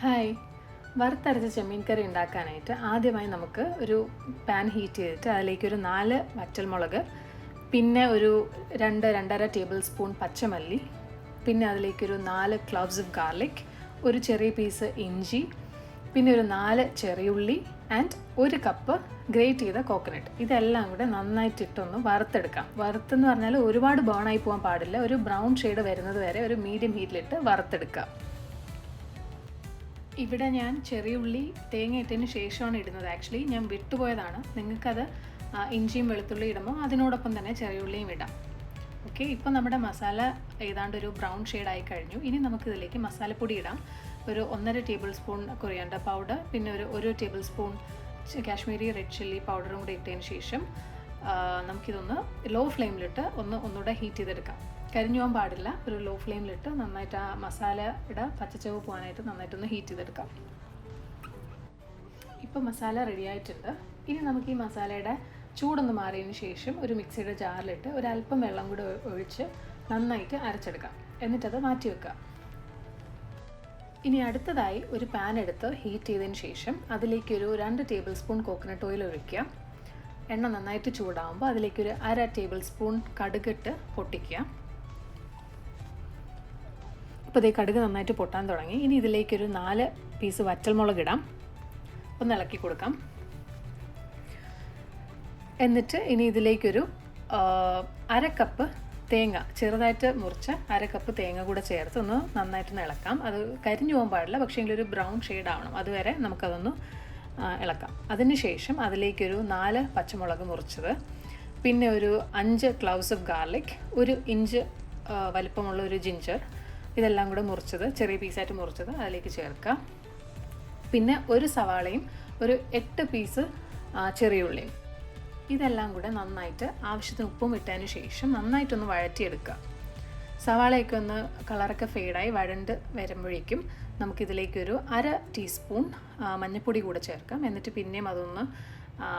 Hi. വറുത്തരച്ച ചെമ്മീൻ കറി ഉണ്ടാക്കാനായിട്ട് ആദ്യമായി നമുക്ക് ഒരു പാൻ ഹീറ്റ് ചെയ്തിട്ട് അതിലേക്ക് ഒരു നാല് വറ്റൽമുളക് പിന്നെ ഒരു രണ്ട് രണ്ടര ടേബിൾ സ്പൂൺ പച്ചമല്ലി പിന്നെ അതിലേക്കൊരു നാല് ക്ലവ്സ് ഓഫ് ഗാർലിക് ഒരു ചെറിയ പീസ് ഇഞ്ചി പിന്നെ ഒരു നാല് ചെറിയുള്ളി ആൻഡ് ഒരു കപ്പ് ഗ്രേറ്റ് ചെയ്ത കോക്കനട്ട് ഇതെല്ലാം കൂടെ നന്നായിട്ട് ഇട്ടൊന്ന് വറുത്തെടുക്കാം. വറുത്തെന്ന് പറഞ്ഞാൽ ഒരുപാട് ബേണായി പോകാൻ പാടില്ല. ഒരു ബ്രൗൺ ഷെയ്ഡ് വരുന്നത് വരെ ഒരു മീഡിയം ഹീറ്റിലിട്ട് വറുത്തെടുക്കാം. ഇവിടെ ഞാൻ ചെറിയ ഉള്ളി തേങ്ങ ഇട്ടതിന് ശേഷമാണ് ഇടുന്നത്. ആക്ച്വലി ഞാൻ വിട്ടുപോയതാണ്. നിങ്ങൾക്കത് ഇഞ്ചിയും വെളുത്തുള്ളി ഇടുമ്പോൾ അതിനോടൊപ്പം തന്നെ ചെറിയ ഉള്ളിയും ഇടാം. ഓക്കെ ഇപ്പോൾ നമ്മുടെ മസാല ഏതാണ്ട് ഒരു ബ്രൗൺ ആയി കഴിഞ്ഞു. ഇനി നമുക്കിതിലേക്ക് മസാലപ്പൊടി ഇടാം. ഒരു ഒന്നര ടേബിൾ സ്പൂൺ കൊറിയാണ്ട പൗഡർ പിന്നെ ഒരു ഒരു tablespoon Kashmiri red chilli പൗഡറും കൂടി ഇട്ടതിന് ശേഷം നമുക്കിതൊന്ന് ലോ ഫ്ലെയിമിലിട്ട് ഒന്ന് ഒന്നുകൂടെ ഹീറ്റ് ചെയ്തെടുക്കാം. കരിഞ്ഞു പോകാൻ പാടില്ല. ഒരു ലോ ഫ്ലെയിമിലിട്ട് നന്നായിട്ട് ആ മസാല മസാലയുടെ പച്ചച്ചവ് പോകാനായിട്ട് നന്നായിട്ടൊന്ന് ഹീറ്റ് ചെയ്തെടുക്കാം. ഇപ്പോൾ മസാല റെഡി ആയിട്ടുണ്ട്. ഇനി നമുക്ക് ഈ മസാലയുടെ ചൂടൊന്ന് മാറിയതിന് ശേഷം ഒരു മിക്സിയുടെ ജാറിലിട്ട് ഒരല്പം വെള്ളം കൂടി ഒഴിച്ച് നന്നായിട്ട് അരച്ചെടുക്കാം. എന്നിട്ടത് മാറ്റി വെക്കാം ഇനി അടുത്തതായി ഒരു പാൻ എടുത്ത് ഹീറ്റ് ചെയ്തതിന് ശേഷം അതിലേക്ക് ഒരു രണ്ട് ടേബിൾ സ്പൂൺ കോക്കനട്ട് ഓയിൽ ഒഴിക്കുക. എണ്ണ നന്നായിട്ട് ചൂടാകുമ്പോൾ അതിലേക്കൊരു അര ടേബിൾ സ്പൂൺ കടുകിട്ട് പൊട്ടിക്കുക. ഇപ്പോൾ ഇതേ കടുക് നന്നായിട്ട് പൊട്ടാൻ തുടങ്ങി. ഇനി ഇതിലേക്കൊരു നാല് പീസ് വറ്റൽമുളക് ഇടാം. ഒന്ന് ഇളക്കി കൊടുക്കാം. എന്നിട്ട് ഇനി ഇതിലേക്കൊരു അര കപ്പ് തേങ്ങ ചെറുതായിട്ട് മുറിച്ച് അര കപ്പ് തേങ്ങ കൂടെ ചേർത്ത് ഒന്ന് നന്നായിട്ടൊന്ന് ഇളക്കാം. അത് കരിഞ്ഞു പോകാൻ പാടില്ല പക്ഷേ ഒരു ബ്രൗൺ ഷെയ്ഡ് ആവണം. അതുവരെ നമുക്കതൊന്ന് ഇളക്കാം. അതിനുശേഷം അതിലേക്കൊരു നാല് പച്ചമുളക് മുറിച്ചത്. പിന്നെ ഒരു അഞ്ച് ക്ലൗസ് ഓഫ് ഗാർലിക് ഒരു ഇഞ്ച് വലിപ്പമുള്ള ഒരു ജിഞ്ചർ ഇതെല്ലാം കൂടെ മുറിച്ചത് ചെറിയ പീസായിട്ട് മുറിച്ചത് അതിലേക്ക് ചേർക്കാം. പിന്നെ ഒരു സവാളയും ഒരു എട്ട് പീസ് ചെറിയ ഉള്ളിയും. ഇതെല്ലാം കൂടെ നന്നായിട്ട് ആവശ്യത്തിന് ഉപ്പും ഇട്ടതിന് ശേഷം നന്നായിട്ടൊന്ന് വഴറ്റിയെടുക്കുക. സവാളയൊക്കെ ഒന്ന് കളറൊക്കെ ഫെയ്ഡായി വഴണ്ട് വരുമ്പോഴേക്കും നമുക്കിതിലേക്കൊരു അര ടീസ്പൂൺ മഞ്ഞൾപ്പൊടി കൂടെ ചേർക്കാം. എന്നിട്ട് പിന്നെയും അതൊന്ന്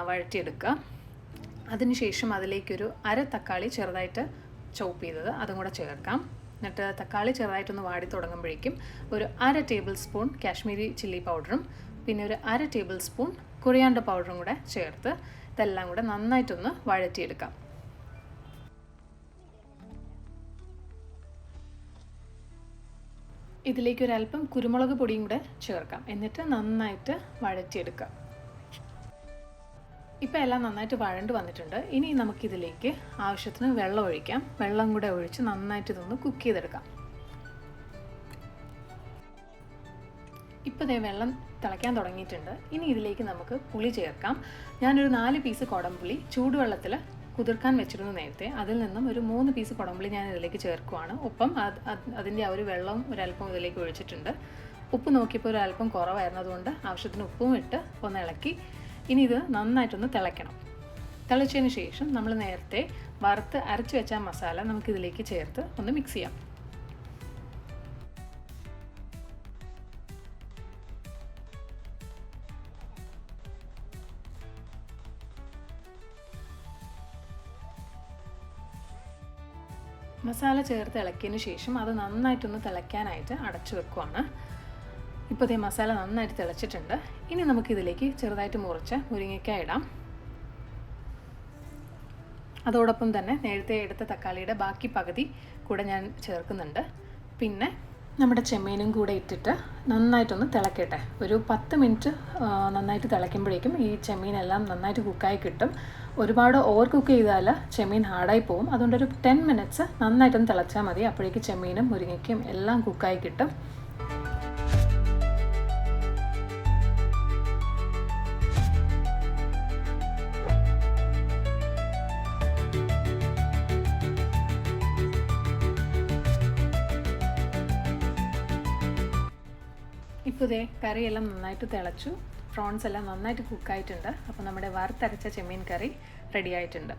വഴറ്റിയെടുക്കുക. അതിനുശേഷം അതിലേക്കൊരു അര തക്കാളി ചെറുതായിട്ട് ചോപ്പ് ചെയ്തത് അതും കൂടെ ചേർക്കാം. എന്നിട്ട് തക്കാളി ചെറുതായിട്ടൊന്ന് വാടി തുടങ്ങുമ്പോഴേക്കും ഒരു അര ടേബിൾ സ്പൂൺ കാശ്മീരി ചില്ലി പൗഡറും പിന്നെ ഒരു അര ടേബിൾ സ്പൂൺ കൊറിയാണ്ടർ പൗഡറും കൂടെ ചേർത്ത് ഇതെല്ലാം കൂടെ നന്നായിട്ടൊന്ന് വഴറ്റിയെടുക്കാം. ഇതിലേക്ക് ഒരല്പം കുരുമുളക് പൊടിയും കൂടെ ചേർക്കാം. എന്നിട്ട് നന്നായിട്ട് വഴറ്റിയെടുക്കാം. ഇപ്പോൾ എല്ലാം നന്നായിട്ട് വഴണ്ട് വന്നിട്ടുണ്ട്. ഇനി നമുക്കിതിലേക്ക് ആവശ്യത്തിന് വെള്ളം ഒഴിക്കാം. വെള്ളം കൂടെ ഒഴിച്ച് നന്നായിട്ട് ഇതൊന്ന് കുക്ക് ചെയ്തെടുക്കാം. ഇപ്പോൾ വെള്ളം തിളയ്ക്കാൻ തുടങ്ങിയിട്ടുണ്ട്. ഇനി ഇതിലേക്ക് നമുക്ക് പുളി ചേർക്കാം. ഞാനൊരു നാല് പീസ് കുടംപുളി ചൂടുവെള്ളത്തിൽ കുതിർക്കാൻ വെച്ചിരുന്നു നേരത്തെ. അതിൽ നിന്നും ഒരു മൂന്ന് പീസ് കുടംപുളി ഞാൻ ഇതിലേക്ക് ചേർക്കുവാണ്. ഒപ്പം അത് അത് അതിന്റെ ആ ഒരു വെള്ളം ഒരല്പം ഇതിലേക്ക് ഒഴിച്ചിട്ടുണ്ട്. ഉപ്പ് നോക്കിയപ്പോൾ ഒരു അല്പം കുറവായിരുന്നു. അതുകൊണ്ട് ആവശ്യത്തിന് ഉപ്പും ഇട്ട് ഒന്ന് ഇളക്കി ഇനി ഇത് നന്നായിട്ടൊന്ന് തിളയ്ക്കണം. തിളച്ചതിന് ശേഷം നമ്മൾ നേരത്തെ വറുത്ത് അരച്ച് വെച്ച മസാല നമുക്കിതിലേക്ക് ചേർത്ത് ഒന്ന് മിക്സ് ചെയ്യാം. മസാല ചേർത്ത് ഇളക്കിയതിന് ശേഷം അത് നന്നായിട്ടൊന്ന് തിളയ്ക്കാനായിട്ട് അടച്ചു വെക്കുവാണ്. ഇപ്പോൾ ഇതേ മസാല നന്നായിട്ട് തിളച്ചിട്ടുണ്ട്. ഇനി നമുക്കിതിലേക്ക് ചെറുതായിട്ട് മുറിച്ച് മുരിങ്ങയ്ക്ക ഇടാം. അതോടൊപ്പം തന്നെ നേരത്തെ എടുത്ത തക്കാളിയുടെ ബാക്കി പകുതി കൂടെ ഞാൻ ചേർക്കുന്നുണ്ട്. പിന്നെ നമ്മുടെ ചെമ്മീനും കൂടെ ഇട്ടിട്ട് നന്നായിട്ടൊന്ന് തിളക്കട്ടെ. ഒരു പത്ത് മിനിറ്റ് നന്നായിട്ട് തിളയ്ക്കുമ്പോഴേക്കും ഈ ചെമ്മീനെല്ലാം നന്നായിട്ട് കുക്കായി കിട്ടും. ഒരുപാട് ഓവർ കുക്ക് ചെയ്താൽ ചെമ്മീൻ ഹാർഡായി പോകും. അതുകൊണ്ട് ഒരു ടെൻ മിനിറ്റ്സ് നന്നായിട്ടൊന്ന് തിളച്ചാൽ മതി. അപ്പോഴേക്ക് ചെമ്മീനും മുരിങ്ങയ്ക്കും എല്ലാം കുക്കായി കിട്ടും. ഇപ്പോൾ ഇതേ കറിയെല്ലാം നന്നായിട്ട് തിളച്ചു. പ്രോൺസ് എല്ലാം നന്നായിട്ട് കുക്കായിട്ടുണ്ട് അപ്പോൾ നമ്മുടെ വറുത്തരച്ച ചെമ്മീൻ കറി റെഡി ആയിട്ടുണ്ട്.